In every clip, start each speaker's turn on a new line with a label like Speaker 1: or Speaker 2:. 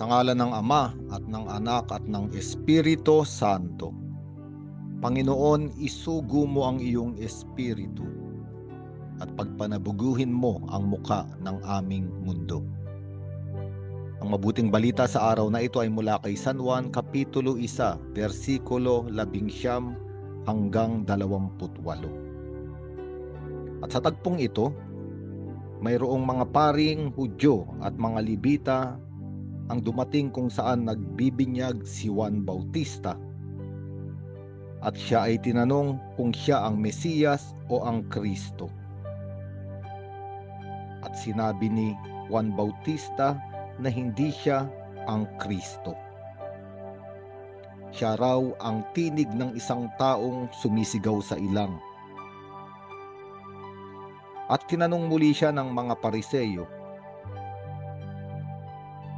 Speaker 1: Sa ngalan ng Ama at ng Anak at ng Espiritu Santo. Panginoon, isugo mo ang iyong espiritu at pagpanabuguhin mo ang muka ng aming mundo. Ang mabuting balita sa araw na ito ay mula kay San Juan Kapitulo 1, versikulo 11 hanggang 28. At sa tagpong ito, mayroong mga paring Hudyo at mga Libita ang dumating kung saan nagbibinyag si Juan Bautista. At siya ay tinanong kung siya ang Mesiyas o ang Kristo. At sinabi ni Juan Bautista na hindi siya ang Kristo. Siya raw ang tinig ng isang taong sumisigaw sa ilang. At tinanong muli siya ng mga pariseyo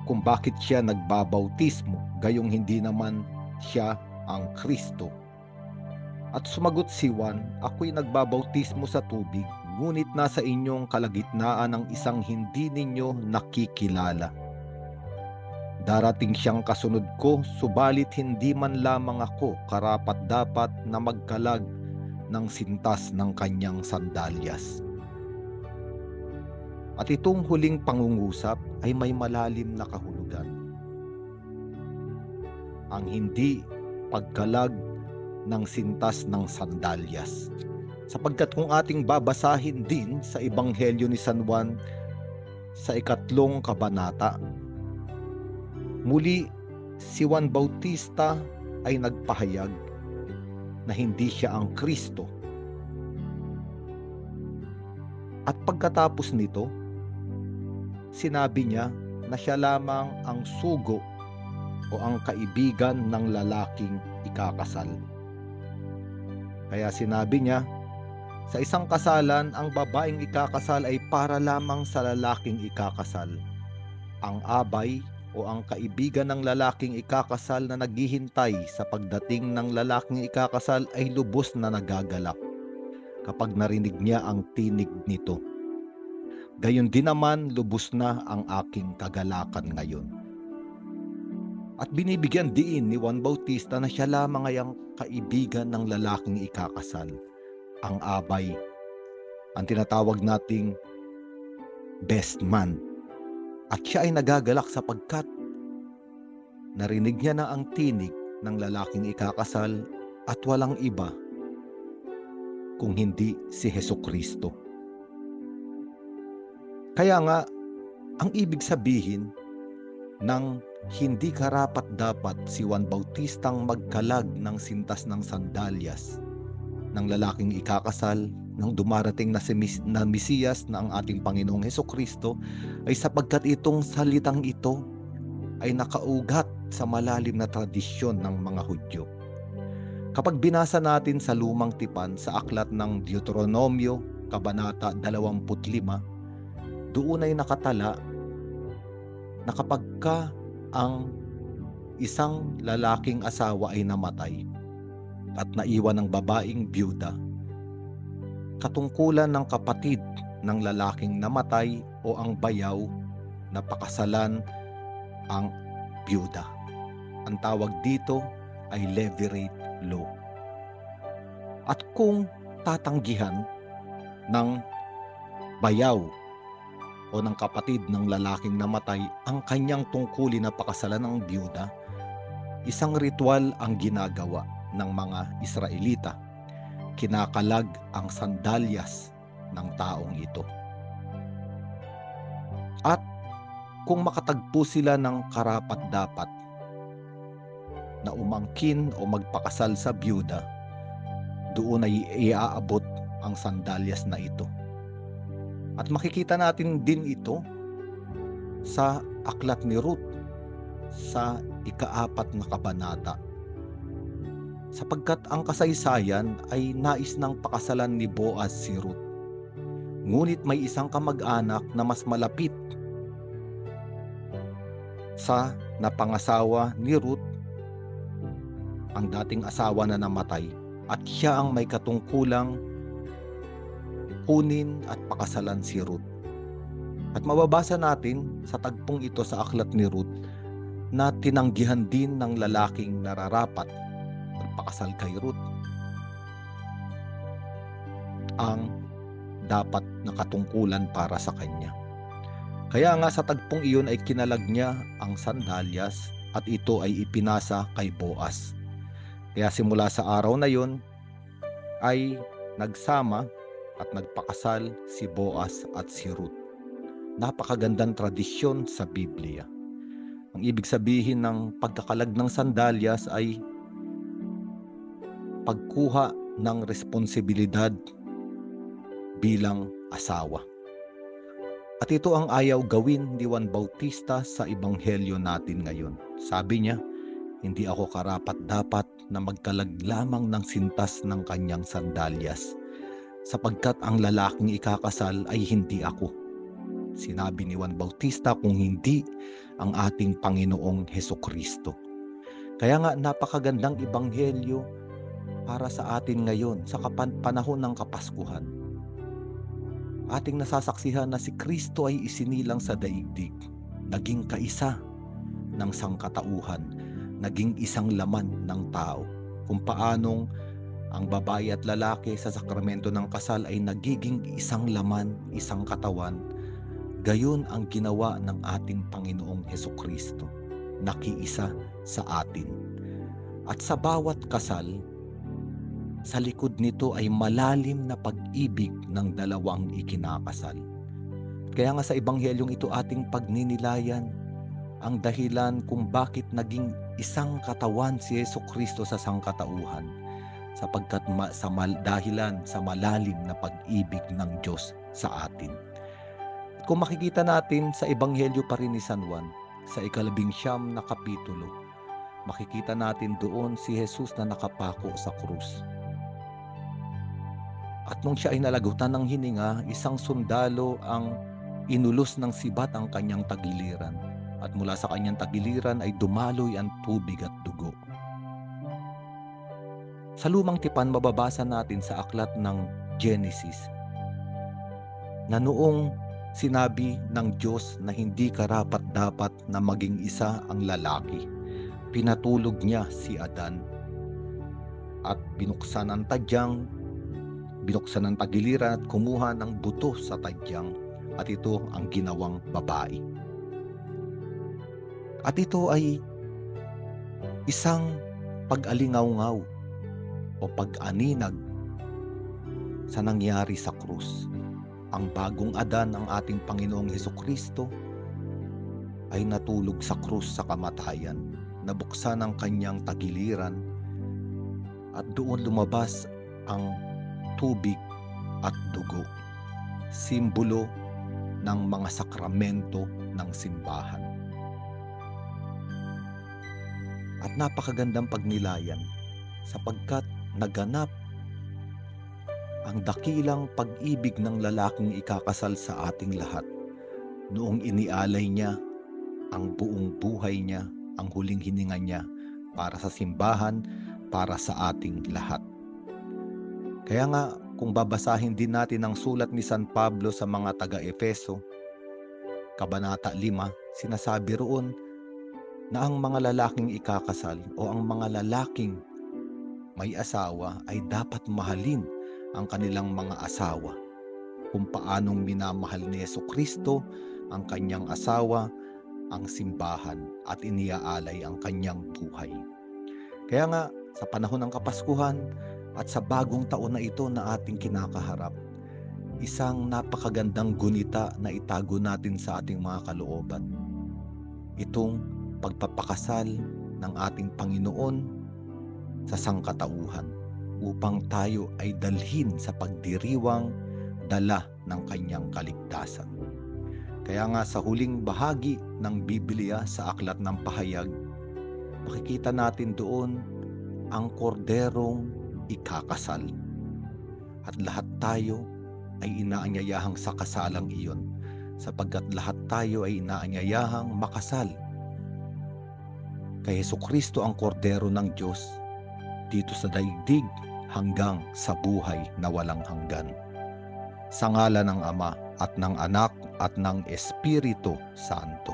Speaker 1: kung bakit siya nagbabautismo gayong hindi naman siya ang Kristo. At sumagot si Juan, ako'y nagbabautismo sa tubig, ngunit nasa inyong kalagitnaan ng isang hindi ninyo nakikilala. Darating siyang kasunod ko, subalit hindi man lamang ako karapat dapat na magkalag ng sintas ng kanyang sandalyas. At itong huling pangungusap ay may malalim na kahulugan. Ang hindi pagkalag ng sintas ng sandalyas. Sapagkat kung ating babasahin din sa Ebanghelyo ni San Juan sa ikatlong kabanata, muli si Juan Bautista ay nagpahayag na hindi siya ang Kristo. At pagkatapos nito, sinabi niya na siya lamang ang sugo o ang kaibigan ng lalaking ikakasal. Kaya sinabi niya, sa isang kasalan, ang babaeng ikakasal ay para lamang sa lalaking ikakasal. Ang abay o ang kaibigan ng lalaking ikakasal na naghihintay sa pagdating ng lalaking ikakasal ay lubos na nagagalak kapag narinig niya ang tinig nito. Gayon din naman lubos na ang aking kagalakan ngayon. At binibigyan diin ni Juan Bautista na siya lamang ay ang kaibigan ng lalaking ikakasal, ang abay, ang tinatawag nating best man. At siya ay nagagalak sapagkat narinig niya na ang tinig ng lalaking ikakasal at walang iba kung hindi si Heso Kristo. Kaya nga, ang ibig sabihin ng hindi karapat dapat si Juan Bautistang magkalag ng sintas ng sandalyas ng lalaking ikakasal nang dumarating na si na Mesiyas na ang ating Panginoong Heso Kristo ay sapagkat itong salitang ito ay nakaugat sa malalim na tradisyon ng mga Hudyo. Kapag binasa natin sa lumang tipan sa aklat ng Deuteronomio, Kabanata 25, doon ay nakatala na kapag ka ang isang lalaking asawa ay namatay at naiwan ng babaeng byuda, katungkulan ng kapatid ng lalaking namatay o ang bayaw na pakasalan ang byuda. Ang tawag dito ay levirate law. At kung tatanggihan ng bayaw o ng kapatid ng lalaking namatay ang kanyang tungkulin na pakasalan ng byuda, isang ritual ang ginagawa ng mga Israelita. Kinakalag ang sandalyas ng taong ito. At kung makatagpo sila ng karapat-dapat na umangkin o magpakasal sa byuda, doon ay iaabot ang sandalyas na ito. At makikita natin din ito sa aklat ni Ruth sa ikaapat na kabanata. Sapagkat ang kasaysayan ay nais ng pakasalan ni Boaz si Ruth. Ngunit may isang kamag-anak na mas malapit sa napangasawa ni Ruth ang dating asawa na namatay at siya ang may katungkulang kunin at pakasalan si Ruth. At mababasa natin sa tagpong ito sa aklat ni Ruth na tinanggihan din ng lalaking nararapat magpakasal kay Ruth ang dapat na katungkulan para sa kanya. Kaya nga sa tagpong iyon ay kinalag niya ang sandalyas at ito ay ipinasa kay Boaz. Kaya simula sa araw na iyon ay nagsama at nagpakasal si Boaz at si Ruth. Napakagandang tradisyon sa Biblia. Ang ibig sabihin ng pagkakalag ng sandalyas ay pagkuha ng responsibilidad bilang asawa. At ito ang ayaw gawin ni Juan Bautista sa ebanghelyo natin ngayon. Sabi niya, hindi ako karapat dapat na magkalag lamang ng sintas ng kanyang sandalyas sapagkat ang lalaking ikakasal ay hindi ako. Sinabi ni Juan Bautista kung hindi ang ating Panginoong Heso Kristo. Kaya nga napakagandang ebanghelyo para sa atin ngayon sa panahon ng Kapaskuhan. Ating nasasaksihan na si Kristo ay isinilang sa daigdig, naging kaisa ng sangkatauhan, naging isang laman ng tao. Kung paanong ang babae at lalaki sa sakramento ng kasal ay nagiging isang laman, isang katawan, gayon ang ginawa ng ating Panginoong Heso Kristo, nakiisa sa atin. At sa bawat kasal, sa likod nito ay malalim na pag-ibig ng dalawang ikinakasal. Kaya nga sa ebanghelyong ito ating pagninilayan ang dahilan kung bakit naging isang katawan si Yeso Kristo sa sangkatauhan sapagkat ma- sa mal- dahilan sa malalim na pag-ibig ng Diyos sa atin. Kung makikita natin sa ebanghelyo pa rin ni San Juan sa ikalabing siyam na kapitulo, makikita natin doon si Jesus na nakapako sa krus. At nung siya ay nalagutan ng hininga, isang sundalo ang inulos ng sibat ang kanyang tagiliran. At mula sa kanyang tagiliran ay dumaloy ang tubig at dugo. Sa lumang tipan, mababasa natin sa aklat ng Genesis na noong sinabi ng Diyos na hindi karapat dapat na maging isa ang lalaki, pinatulog niya si Adan. At binuksan ang tadyang binuksan ang tagiliran at kumuha ng buto sa tadyang. At ito ang ginawang babae. At ito ay isang pag-alingaw-ngaw o pag-aninag sa nangyari sa krus. Ang bagong Adan ng ating Panginoong Heso Kristo ay natulog sa krus sa kamatayan. Nabuksan ang kanyang tagiliran at doon lumabas ang tubig at dugo, simbolo ng mga sakramento ng simbahan. At napakagandang pagnilayan sapagkat naganap ang dakilang pag-ibig ng lalaking ikakasal sa ating lahat noong inialay niya ang buong buhay niya, ang huling hininga niya para sa simbahan, para sa ating lahat. Kaya nga, kung babasahin din natin ang sulat ni San Pablo sa mga taga-Efeso, Kabanata 5, sinasabi roon na ang mga lalaking ikakasal o ang mga lalaking may asawa ay dapat mahalin ang kanilang mga asawa kung paanong minamahal ni Yeso Kristo ang kanyang asawa, ang simbahan at iniaalay ang kanyang buhay. Kaya nga, sa panahon ng Kapaskuhan, at sa bagong taon na ito na ating kinakaharap, isang napakagandang gunita na itago natin sa ating mga kalooban. Itong pagpapakasal ng ating Panginoon sa sangkatauhan upang tayo ay dalhin sa pagdiriwang dala ng kanyang kaligtasan. Kaya nga sa huling bahagi ng Biblia sa Aklat ng Pahayag, makikita natin doon ang korderong ikakasal. At lahat tayo ay inaanyayahang sa kasalang iyon sapagkat lahat tayo ay inaanyayahang makasal. Kay Heso Kristo ang kordero ng Diyos dito sa daigdig hanggang sa buhay na walang hanggan. Sa ngala ng Ama at ng Anak at ng Espiritu Santo.